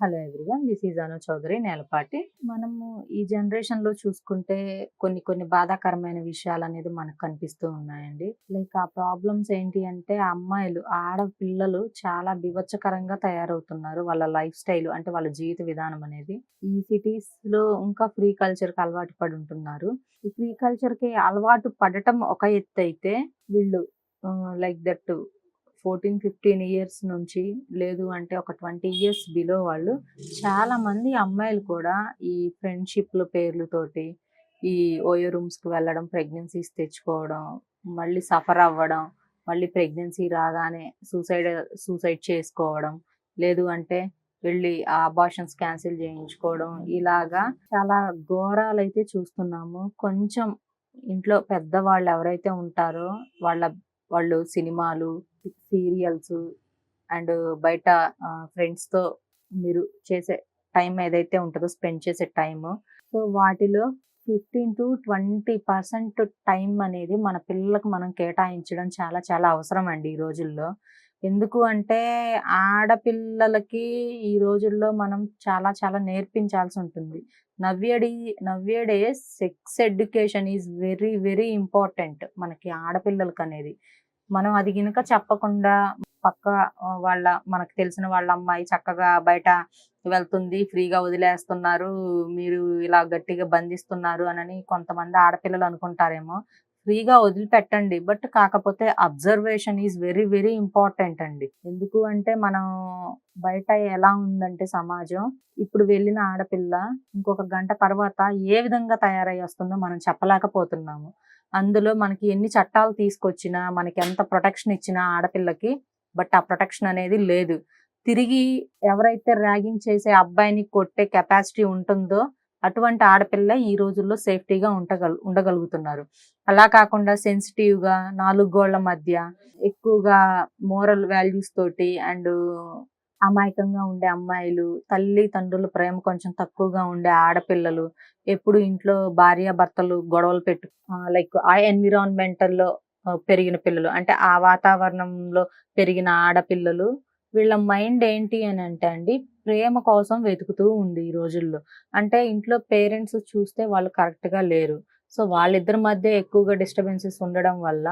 Hello everyone this is Anu Chowdary Nelapati. మనము ఈ జనరేషన్లో చూసుకుంటే కొన్ని కొన్ని బాధాకరమైన విషయాలు అనేది మనకు కనిపిస్తూ ఉన్నాయండి. లైక్ ఆ ప్రాబ్లమ్స్ ఏంటి అంటే అమ్మాయిలు ఆడపిల్లలు చాలా బివచ్చకరంగా తయారవుతున్నారు వాళ్ళ లైఫ్ స్టైల్ అంటే వాళ్ళ జీవిత విధానం అనేది. ఈ సిటీస్లో ఇంకా ఫ్రీ కల్చర్కి అలవాటు పడి ఉంటున్నారు. ఈ ఫ్రీ కల్చర్కి అలవాటు పడటం ఒక ఎత్తు అయితే వీళ్ళు like that fourteen fifteen years నుంచి లేదు అంటే ఒక ట్వంటీ ఇయర్స్ బిలో వాళ్ళు చాలా మంది అమ్మాయిలు కూడా ఈ ఫ్రెండ్షిప్ల పేర్లతోటి ఈ ఓయో రూమ్స్కి వెళ్ళడం ప్రెగ్నెన్సీస్ తెచ్చుకోవడం మళ్ళీ సఫర్ అవ్వడం మళ్ళీ ప్రెగ్నెన్సీ రాగానే సూసైడ్ సూసైడ్ చేసుకోవడం లేదు అంటే వెళ్ళి ఆ అబార్షన్స్ క్యాన్సిల్ చేయించుకోవడం ఇలాగా చాలా ఘోరాలు అయితే చూస్తున్నాము. కొంచెం ఇంట్లో పెద్దవాళ్ళు ఎవరైతే ఉంటారో వాళ్ళ వాళ్ళు సినిమాలు సీరియల్స్ అండ్ బయట ఫ్రెండ్స్తో మీరు చేసే టైం ఏదైతే ఉంటుందో స్పెండ్ చేసే టైం సో వాటిలో fifteen to twenty percent time అనేది మన పిల్లలకు మనం కేటాయించడం చాలా చాలా అవసరం అండి ఈ రోజుల్లో. ఎందుకు అంటే ఆడపిల్లలకి ఈ రోజుల్లో మనం చాలా చాలా నేర్పించాల్సి ఉంటుంది. నవ్యడి నవ్యడే sex education is very very important మనకి ఆడపిల్లలకి అనేది మనం అది గినక చెప్పకుండా పక్క వాళ్ళ మనకు తెలిసిన వాళ్ళ అమ్మాయి చక్కగా బయట వెళ్తుంది ఫ్రీగా వదిలేస్తున్నారు మీరు ఇలా గట్టిగా బంధిస్తున్నారు అని కొంతమంది ఆడపిల్లలు అనుకుంటారేమో. ఫ్రీగా వదిలిపెట్టండి. బట్ కాకపోతే observation is very very important అండి. ఎందుకు అంటే మనం బయట ఎలా ఉందంటే సమాజం ఇప్పుడు వెళ్ళిన ఆడపిల్ల ఇంకొక గంట తర్వాత ఏ విధంగా తయారై వస్తుందో మనం చెప్పలేకపోతున్నాము. అందులో మనకి ఎన్ని చట్టాలు తీసుకొచ్చినా మనకి ఎంత ప్రొటెక్షన్ ఇచ్చినా ఆడపిల్లకి బట్ ఆ ప్రొటెక్షన్ అనేది లేదు. తిరిగి ఎవరైతే ర్యాగింగ్ చేసే అబ్బాయిని కొట్టే కెపాసిటీ ఉంటుందో అటువంటి ఆడపిల్ల ఈ రోజుల్లో సేఫ్టీగా ఉండగల ఉండగలుగుతున్నారు. అలా కాకుండా సెన్సిటివ్గా నాలుగు గోళ్ళ మధ్య ఎక్కువగా మోరల్ వాల్యూస్ తోటి అండ్ అమాయకంగా ఉండే అమ్మాయిలు తల్లి తండ్రుల ప్రేమ కొంచెం తక్కువగా ఉండే ఆడపిల్లలు ఎప్పుడు ఇంట్లో భార్య భర్తలు గొడవలు పెట్టు లైక్ ఆ ఎన్విరాన్మెంటల్లో పెరిగిన పిల్లలు అంటే ఆ వాతావరణంలో పెరిగిన ఆడపిల్లలు వీళ్ళ మైండ్ ఏంటి అని అంటే అండి ప్రేమ కోసం వెతుకుతూ ఉంది ఈ రోజుల్లో. అంటే ఇంట్లో పేరెంట్స్ చూస్తే వాళ్ళు కరెక్ట్గా లేరు. సో వాళ్ళిద్దరి మధ్య ఎక్కువగా డిస్టర్బెన్సెస్ ఉండడం వల్ల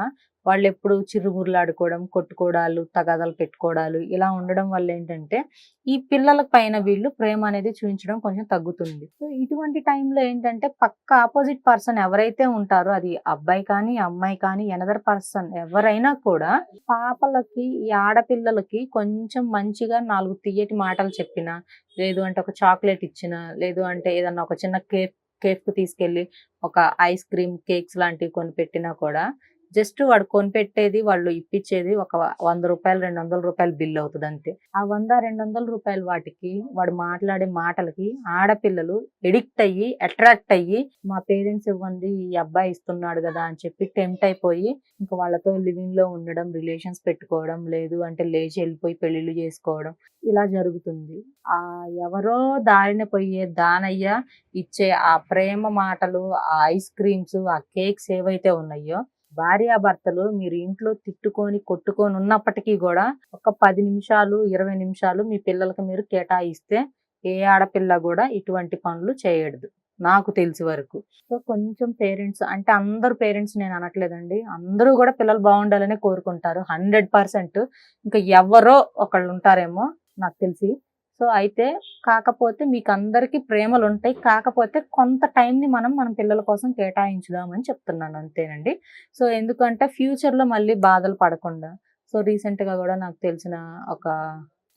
వాళ్ళు ఎప్పుడు చిరుమురులాడుకోవడం కొట్టుకోవడాలు తగాదాలు పెట్టుకోవడాలు ఇలా ఉండడం వల్ల ఏంటంటే ఈ పిల్లల పైన వీళ్ళు ప్రేమ అనేది చూపించడం కొంచెం తగ్గుతుంది. సో ఇటువంటి టైంలో ఏంటంటే పక్క ఆపోజిట్ పర్సన్ ఎవరైతే ఉంటారో అది అబ్బాయి కానీ అమ్మాయి కానీ ఎనదర్ పర్సన్ ఎవరైనా కూడా పాపలకి ఈ ఆడపిల్లలకి కొంచెం మంచిగా నాలుగు తీయటి మాటలు చెప్పినా లేదు అంటే ఒక చాక్లెట్ ఇచ్చినా లేదు అంటే ఏదన్నా ఒక చిన్న కేక్ కేక్ తీసుకెళ్ళి ఒక ఐస్ క్రీమ్ కేక్స్ లాంటివి కొని పెట్టినా కూడా జస్ట్ వాడు కొనిపెట్టేది వాళ్ళు ఇప్పించేది ఒక వంద రూపాయలు రెండు వందల రూపాయలు బిల్ అవుతుంది అంతే ఆ వంద రెండు వందల రూపాయలు వాటికి వాడు మాట్లాడే మాటలకి ఆడపిల్లలు ఎడిక్ట్ అయ్యి అట్రాక్ట్ అయ్యి మా పేరెంట్స్ ఇవ్వండి ఈ అబ్బాయి ఇస్తున్నాడు కదా అని చెప్పి టెంప్ట్ అయిపోయి ఇంకా వాళ్ళతో లివింగ్లో ఉండడం రిలేషన్స్ పెట్టుకోవడం లేదు అంటే లేచి వెళ్ళిపోయి పెళ్ళిళ్ళు చేసుకోవడం ఇలా జరుగుతుంది. ఆ ఎవరో దారిన పోయే దానయ్య ఇచ్చే ఆ ప్రేమ మాటలు ఆ ఐస్ క్రీమ్స్ ఆ కేక్స్ ఏవైతే ఉన్నాయో భార్యాభర్తలు మీరు ఇంట్లో తిట్టుకొని కొట్టుకొని ఉన్నప్పటికీ కూడా ఒక పది నిమిషాలు ఇరవై నిమిషాలు మీ పిల్లలకి మీరు కేటాయిస్తే ఏ ఆడపిల్ల కూడా ఇటువంటి పనులు చేయడదు నాకు తెలిసి వరకు. సో కొంచెం పేరెంట్స్ అంటే అందరు పేరెంట్స్ నేను అనట్లేదండి. అందరూ కూడా పిల్లలు బాగుండాలని కోరుకుంటారు. Hundred percent. ఇంకా ఎవరో ఒకళ్ళు ఉంటారేమో నాకు తెలిసి. సో అయితే కాకపోతే మీకు అందరికీ ప్రేమలు ఉంటాయి కాకపోతే కొంత టైంని మనం మన పిల్లల కోసం కేటాయించుదామని చెప్తున్నాను. అంతేనండి. సో ఎందుకంటే ఫ్యూచర్లో మళ్ళీ బాధలు పడకుండా సో రీసెంట్గా కూడా నాకు తెలిసిన ఒక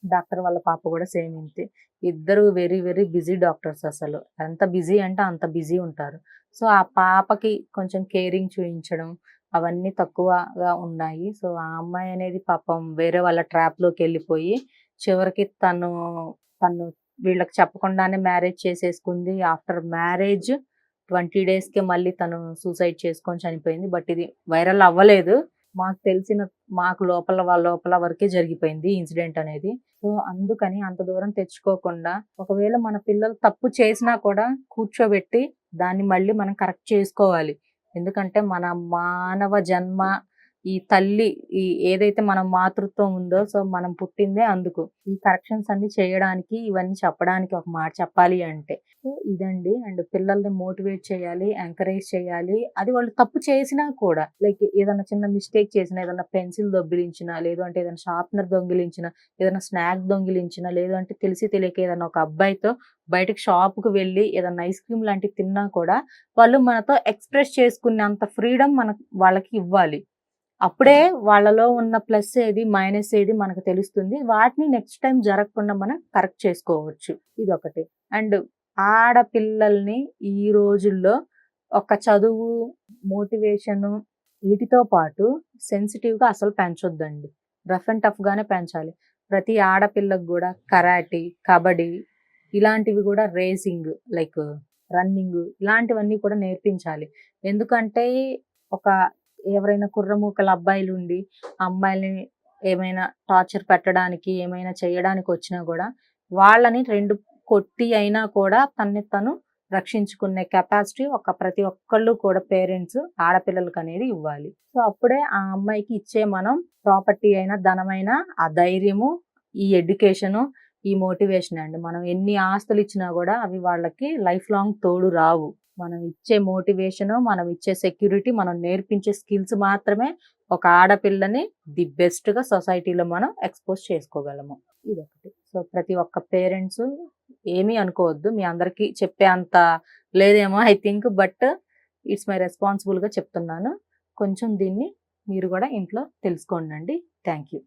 డాక్టర్ వాళ్ళ పాప కూడా సేమ్ ఇంతే. ఇద్దరు వెరీ వెరీ బిజీ డాక్టర్స్ అసలు. ఎంత బిజీ అంటే అంత బిజీ ఉంటారు. సో ఆ పాపకి కొంచెం కేరింగ్ చూపించడం అవన్నీ తక్కువగా ఉన్నాయి. సో ఆ అమ్మాయి అనేది పాపం వేరే వాళ్ళ ట్రాప్లోకి వెళ్ళిపోయి చివరికి తను తను వీళ్ళకి చెప్పకుండానే మ్యారేజ్ చేసేసుకుంది. ఆఫ్టర్ మ్యారేజ్ ట్వంటీ డేస్కే మళ్ళీ తను సూసైడ్ చేసుకొని చనిపోయింది. బట్ ఇది వైరల్ అవ్వలేదు. మాకు తెలిసిన మాకు లోపల వాళ్ళ లోపల వరకే జరిగిపోయింది ఇన్సిడెంట్ అనేది. సో అందుకని అంత దూరం తెచ్చుకోకుండా ఒకవేళ మన పిల్లలు తప్పు చేసినా కూడా కూర్చోబెట్టి దాన్ని మళ్ళీ మనం కరెక్ట్ చేసుకోవాలి. ఎందుకంటే మన మానవ జన్మ ఈ తల్లి ఈ ఏదైతే మనం మాతృత్వం ఉందో సో మనం పుట్టిందే అందుకు. ఈ కరెక్షన్స్ అన్ని చేయడానికి ఇవన్నీ చెప్పడానికి ఒక మాట చెప్పాలి అంటే. సో ఇదండి. అండ్ పిల్లల్ని మోటివేట్ చేయాలి ఎంకరేజ్ చేయాలి. అది వాళ్ళు తప్పు చేసినా కూడా లైక్ ఏదైనా చిన్న మిస్టేక్ చేసినా ఏదైనా పెన్సిల్ దొంగిలించినా లేదు అంటే ఏదైనా షార్ప్నర్ దొంగిలించిన ఏదైనా స్నాక్ దొంగిలించిన లేదు అంటే తెలిసి తెలియక ఏదైనా ఒక అబ్బాయితో బయటకు షాప్కి వెళ్ళి ఏదైనా ఐస్ క్రీమ్ లాంటివి తిన్నా కూడా వాళ్ళు మనతో ఎక్స్ప్రెస్ చేసుకునేంత ఫ్రీడమ్ మన వాళ్ళకి ఇవ్వాలి. అప్పుడే వాళ్ళలో ఉన్న ప్లస్ ఏది మైనస్ ఏది మనకు తెలుస్తుంది. వాటిని నెక్స్ట్ టైం జరగకుండా మనం కరెక్ట్ చేసుకోవచ్చు. ఇది ఒకటి అండ్ ఆడపిల్లల్ని ఈ రోజుల్లో ఒక చదువు మోటివేషన్ వీటితో పాటు సెన్సిటివ్గా అసలు పెంచొద్దండి. రఫ్ అండ్ టఫ్గానే పెంచాలి. ప్రతి ఆడపిల్లకు కూడా కరాటీ కబడ్డీ ఇలాంటివి కూడా రేసింగ్ లైక్ రన్నింగ్ ఇలాంటివన్నీ కూడా నేర్పించాలి. ఎందుకంటే ఒక ఎవరైనా కుర్రమూకల అబ్బాయిలు ఉండి అమ్మాయిల్ని ఏమైనా టార్చర్ పెట్టడానికి ఏమైనా చేయడానికి వచ్చినా కూడా వాళ్ళని రెండు కొట్టి అయినా కూడా తన్ని తను రక్షించుకునే కెపాసిటీ ఒక ప్రతి ఒక్కళ్ళు కూడా పేరెంట్స్ ఆడపిల్లలకి అనేది ఇవ్వాలి. సో అప్పుడే ఆ అమ్మాయికి ఇచ్చే మనం ప్రాపర్టీ అయినా ధనమైనా ఆ ధైర్యము ఈ ఎడ్యుకేషను ఈ మోటివేషన్ అండి. మనం ఎన్ని ఆస్తులు ఇచ్చినా కూడా అవి వాళ్ళకి లైఫ్ లాంగ్ తోడు రావు. మనం ఇచ్చే మోటివేషన్ మనం ఇచ్చే సెక్యూరిటీ మనం నేర్పించే స్కిల్స్ మాత్రమే ఒక ఆడపిల్లని ది బెస్ట్గా సొసైటీలో మనం ఎక్స్పోజ్ చేసుకోగలము. ఇదొకటి. సో ప్రతి ఒక్క పేరెంట్స్ ఏమీ అనుకోవద్దు. మీ అందరికీ చెప్పే అంత లేదేమో I think but it's my రెస్పాన్సిబుల్గా చెప్తున్నాను. కొంచెం దీన్ని మీరు కూడా ఇంట్లో తెలుసుకోండి థ్యాంక్ యూ